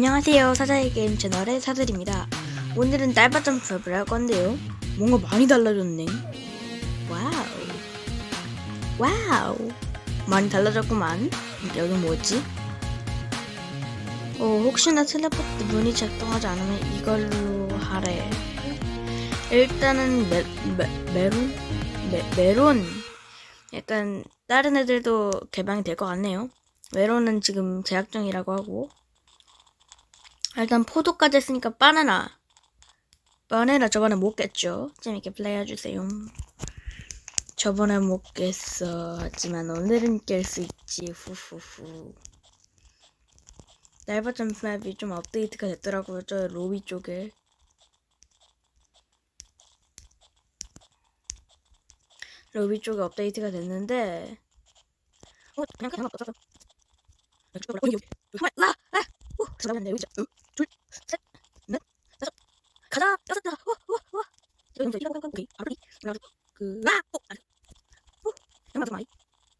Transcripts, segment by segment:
안녕하세요. 사자의 게임 채널의 사들입니다. 오늘은 딸바 점프를 할 건데요. 뭔가 많이 달라졌네. 와우. 와우. 많이 달라졌구만. 여기 뭐지? 어, 혹시나 텔레포트 문이 작동하지 않으면 이걸로 하래. 일단은 메, 메, 메론? 메, 메론. 약간 다른 애들도 개방이 될 것 같네요. 메론은 지금 제약 중이라고 하고 일단 포도까지 했으니까 바나나 바나나 저번에 못 깼죠 재밌게 플레이해주세요 저번에 못 깼어 하지만 오늘은 깰 수 있지 후후후 날바 점프 맵이 좀 업데이트가 됐더라고요 저 로비 쪽에 로비 쪽에 업데이트가 됐는데 어 그냥 그냥 없어서 아! 아! 오, 들어가면 여기 있죠. 둘, 셋, 넷, 다섯. 가자. 여섯 다. 와, 와, 와. 이거 이제 이거 오케이. 아무리 그래 그 라. 오. 오. 잠깐만 좀 아이.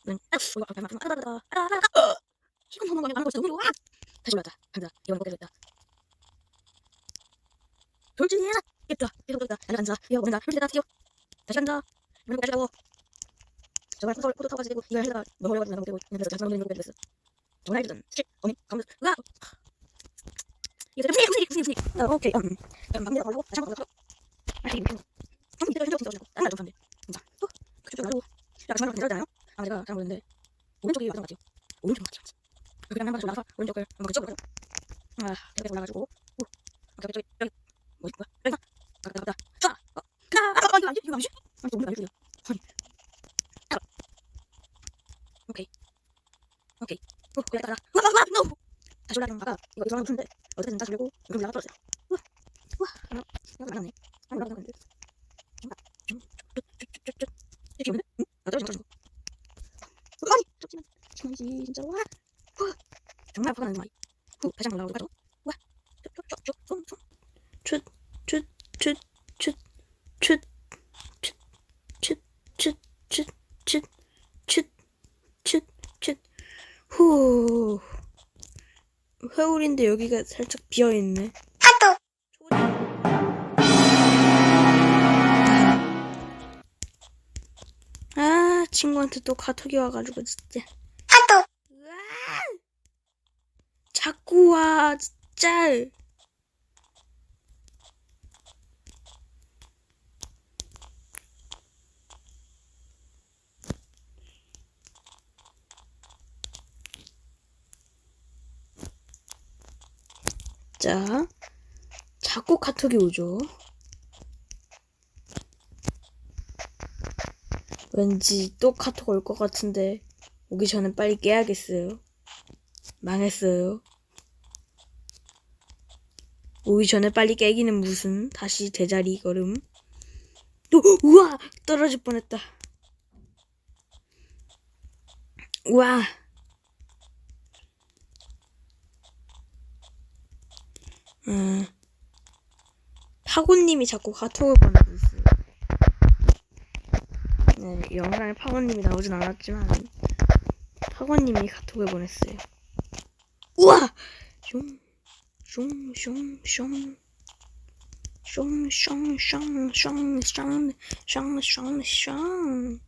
응. 아, 이거 아까 막 아다다다. 아다다다. 이건 너무 많이 가는 거 너무 좋아. 다시 맞아. 간다. 이건 꼭 되겠다. 돌진해라. 됐다. 계속 돌다. 날아간다. 이거 온다. 흘리다 튀어. 다시 간다. 이번엔 다시 가고. 저걸 포도, 포도 타고 가지고 이걸 하다가 너무 오래 걸리면 안 되고 그래서 자주 넘기는 거 그랬어. 정말 해주던 칠 어미 감독 으아 이거 무슨 무슨 무슨 무슨 어 오케이 음 그럼 갑니다 걸고 다시 한번 걸고 아 이거 좀 이따가 힘들어 힘들어 딴날 좀 산대 진짜 어 그쪽 가지고 야 정말 괜찮잖아요 아마 제가 잘 모르는데 오른쪽이 맞는 것 같아요 오른쪽 맞지 그냥 한번 올라가서 오른쪽을 한번 그쪽으로 아 여기 올라가지고 오 오케이 저기 여기 뭐지 뭐야 여기 가다 가다 자 어, 아, 아, 이거 아니지 이거 아니지 아니 오른쪽 아니지 아니 아. 오케이 오케이 어, 그래, 따라. 와, 와, 와, 노! 다시 올라가면 아까 이거 이상한 푸는데 어떻게든 다시 올리고 여기 올라가 떨어졌어요. 와, 와, 하나, 하나 올라갔네. 하나 올라갔는데. 좀, 좀, 쭉, 쭉, 쭉, 쭉, 쭉. 이렇게 오는데? 응? 나 떨어진 거. 아니, 잠시만, 잠시만, 진짜 와, 와, 정말 나는 말이. 후, 다시 한번 올라가고 가죠. 와, 쭉, 쭉, 쭉, 쭉. 출, 출, 출, 출, 출, 출, 출, 출, 출, 출, 출, 출, 출. 후. 회오리인데 여기가 살짝 비어있네. 아, 친구한테 또 카톡이 와가지고, 진짜. 카톡! 자꾸 와, 진짜. 자, 자꾸 카톡이 오죠. 왠지 또 카톡 올 것 같은데 오기 전에 빨리 깨야겠어요. 망했어요. 오기 전에 빨리 깨기는 무슨 다시 제자리 걸음. 또 우와 떨어질 뻔했다. 우와. 음, 파고님이 자꾸 카톡을 보내고 있어요. 네, 영상에 파고님이 나오진 않았지만 파고님이 카톡을 보냈어요. 우와! 숑, 숑, 숑, 숑. 숑, 숑, 숑, 숑, 숑, 숑, 숑, 숑.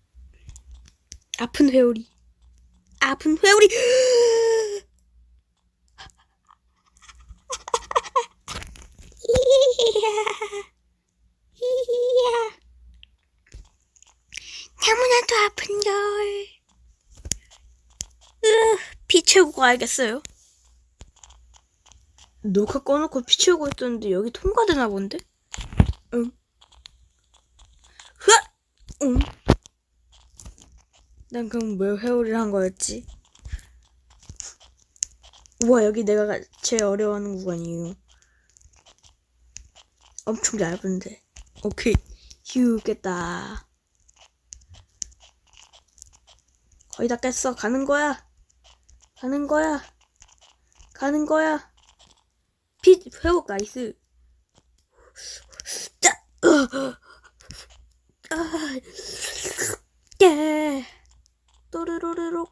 아픈 회오리. 아픈 회오리! 이야. 너무나도 아픈걸. 으, 피 채우고 가야겠어요. 녹화 꺼놓고 피 채우고 있었는데 여기 통과되나 본데? 응. 흐! 응. 난 그럼 왜 회오리를 한 거였지? 우와, 여기 내가 제일 어려워하는 구간이에요. 엄청 얇은데. 오케이. 휴, 깼다. 거의 다 깼어. 가는 거야. 가는 거야. 가는 거야. 피, 회복 나이스. 짜, 어. 아, 깨. 또르르르륵.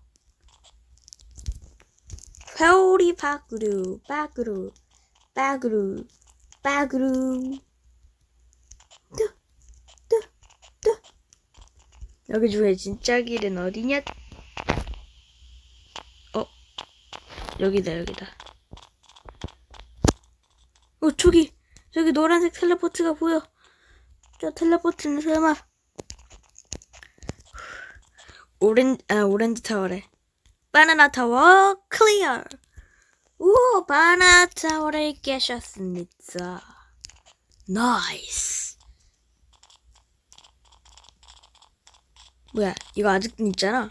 회오리 밖으로, 밖으로. 빠그루 빠그루 여기 중에 진짜 길은 어디냐? 어? 여기다 여기다. 어 저기 저기 노란색 텔레포트가 보여. 저 텔레포트는 설마 오렌 아 오렌지 타워래 바나나 타워 클리어 우 바나나 타워를 깨셨습니다. 나이스 뭐야 이거 아직도 있잖아.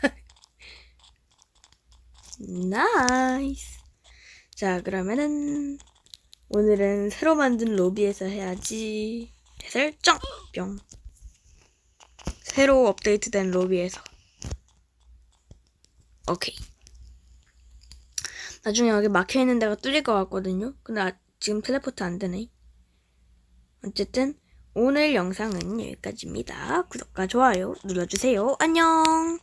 나이스. 자 그러면은 오늘은 새로 만든 로비에서 해야지. 설정 뿅. 새로 업데이트된 로비에서. 오케이. 나중에 여기 막혀있는 데가 뚫릴 것 같거든요. 근데 아- 지금 텔레포트 안 되네. 어쨌든 오늘 영상은 여기까지입니다. 구독과 좋아요 눌러주세요. 안녕